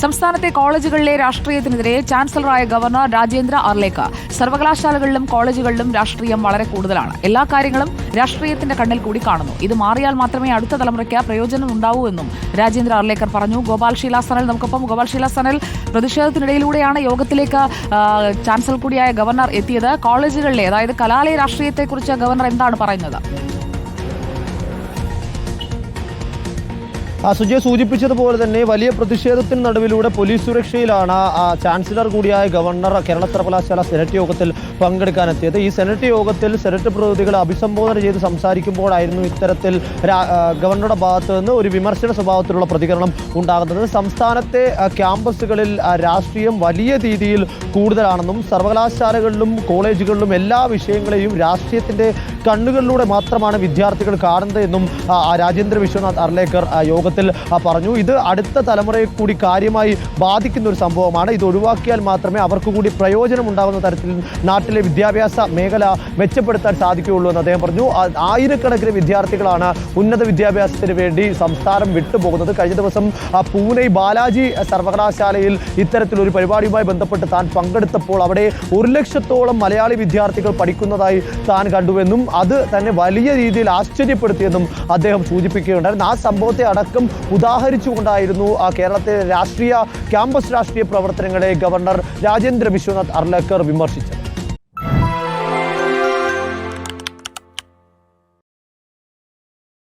സംസ്ഥാനത്തെ കോളേജുകളിലെ രാഷ്ട്രീയത്തിനെതിരെ ചാൻസലറായ ഗവർണർ രാജേന്ദ്ര അർലേക്കർ സർവകലാശാലകളിലും കോളേജുകളിലും രാഷ്ട്രീയം വളരെ കൂടുതലാണ്. എല്ലാ കാര്യങ്ങളും രാഷ്ട്രീയത്തിന്റെ കണ്ണിൽ കൂടി കാണുന്നു. ഇത് മാറിയാൽ മാത്രമേ അടുത്ത തലമുറയ്ക്ക് പ്രയോജനം ഉണ്ടാവൂ എന്നും രാജേന്ദ്ര അർലേക്കർ പറഞ്ഞു. ഗോപാൽ ഷീല സനൽ നമുക്കൊപ്പം. ഗോപാൽ ഷീല സനൽ പ്രതിഷേധത്തിനിടയിലൂടെയാണ് യോഗത്തിലേക്ക് ചാൻസലർ കൂടിയായ ഗവർണർ എത്തിയത്. കോളേജുകളിലെ അതായത് കലാലയ രാഷ്ട്രീയത്തെക്കുറിച്ച് ഗവർണർ എന്താണ് പറയുന്നത്? സുജയ് സൂചിപ്പിച്ചതുപോലെ തന്നെ വലിയ പ്രതിഷേധത്തിന് നടുവിലൂടെ പോലീസ് സുരക്ഷയിലാണ് ചാൻസലർ കൂടിയായ ഗവർണർ കേരള സർവകലാശാല സെനറ്റ് യോഗത്തിൽ പങ്കെടുക്കാനെത്തിയത്. ഈ സെനറ്റ് യോഗത്തിൽ സെനറ്റ് പ്രതിനിധികളെ അഭിസംബോധന ചെയ്ത് സംസാരിക്കുമ്പോഴായിരുന്നു ഇത്തരത്തിൽ ഗവർണറുടെ ഭാഗത്ത് നിന്ന് ഒരു വിമർശന സ്വഭാവത്തിലുള്ള പ്രതികരണം ഉണ്ടാകുന്നത്. സംസ്ഥാനത്തെ ക്യാമ്പസുകളിൽ രാഷ്ട്രീയം വലിയ രീതിയിൽ കൂടുതലാണെന്നും സർവകലാശാലകളിലും കോളേജുകളിലും എല്ലാ വിഷയങ്ങളെയും രാഷ്ട്രീയത്തിന്റെ കണ്ണുകളിലൂടെ മാത്രമാണ് വിദ്യാർത്ഥികൾ കാണുന്നത് എന്നും രാജേന്ദ്ര വിശ്വനാഥ് അർലേക്കർ ആ, യോഗത്തിൽ പറഞ്ഞു. ഇത് അടുത്ത തലമുറയെ കൂടി കാര്യമായി ബാധിക്കുന്ന ഒരു സംഭവമാണ്. ഇത് ഒഴിവാക്കിയാൽ മാത്രമേ അവർക്ക് കൂടി പ്രയോജനം ഉണ്ടാകുന്ന തരത്തിൽ നാട്ടിലെ വിദ്യാഭ്യാസ മേഖല മെച്ചപ്പെടുത്താൻ സാധിക്കുകയുള്ളൂ എന്ന് അദ്ദേഹം പറഞ്ഞു. ആയിരക്കണക്കിന് വിദ്യാർത്ഥികളാണ് ഉന്നത വിദ്യാഭ്യാസത്തിന് വേണ്ടി സംസ്ഥാനം വിട്ടുപോകുന്നത്. കഴിഞ്ഞ ദിവസം പൂനെ ബാലാജി സർവകലാശാലയിൽ ഇത്തരത്തിലൊരു പരിപാടിയുമായി ബന്ധപ്പെട്ട് താൻ പങ്കെടുത്തപ്പോൾ അവിടെ ഒരു ലക്ഷത്തോളം മലയാളി വിദ്യാർത്ഥികൾ പഠിക്കുന്നതായി താൻ കണ്ടുവെന്നും അത് തന്നെ വലിയ രീതിയിൽ ആശ്ചര്യപ്പെടുത്തിയെന്നും അദ്ദേഹം സൂചിപ്പിക്കുകയുണ്ടായിരുന്നു. ആ സംഭവത്തെ അടക്കം ഉദാഹരിച്ചുകൊണ്ടായിരുന്നു ആ കേരളത്തിലെ രാഷ്ട്രീയ ക്യാമ്പസ് രാഷ്ട്രീയ പ്രവർത്തനങ്ങളെ ഗവർണർ രാജേന്ദ്ര വിശ്വനാഥ് അർലക്കർ വിമർശിച്ചത്.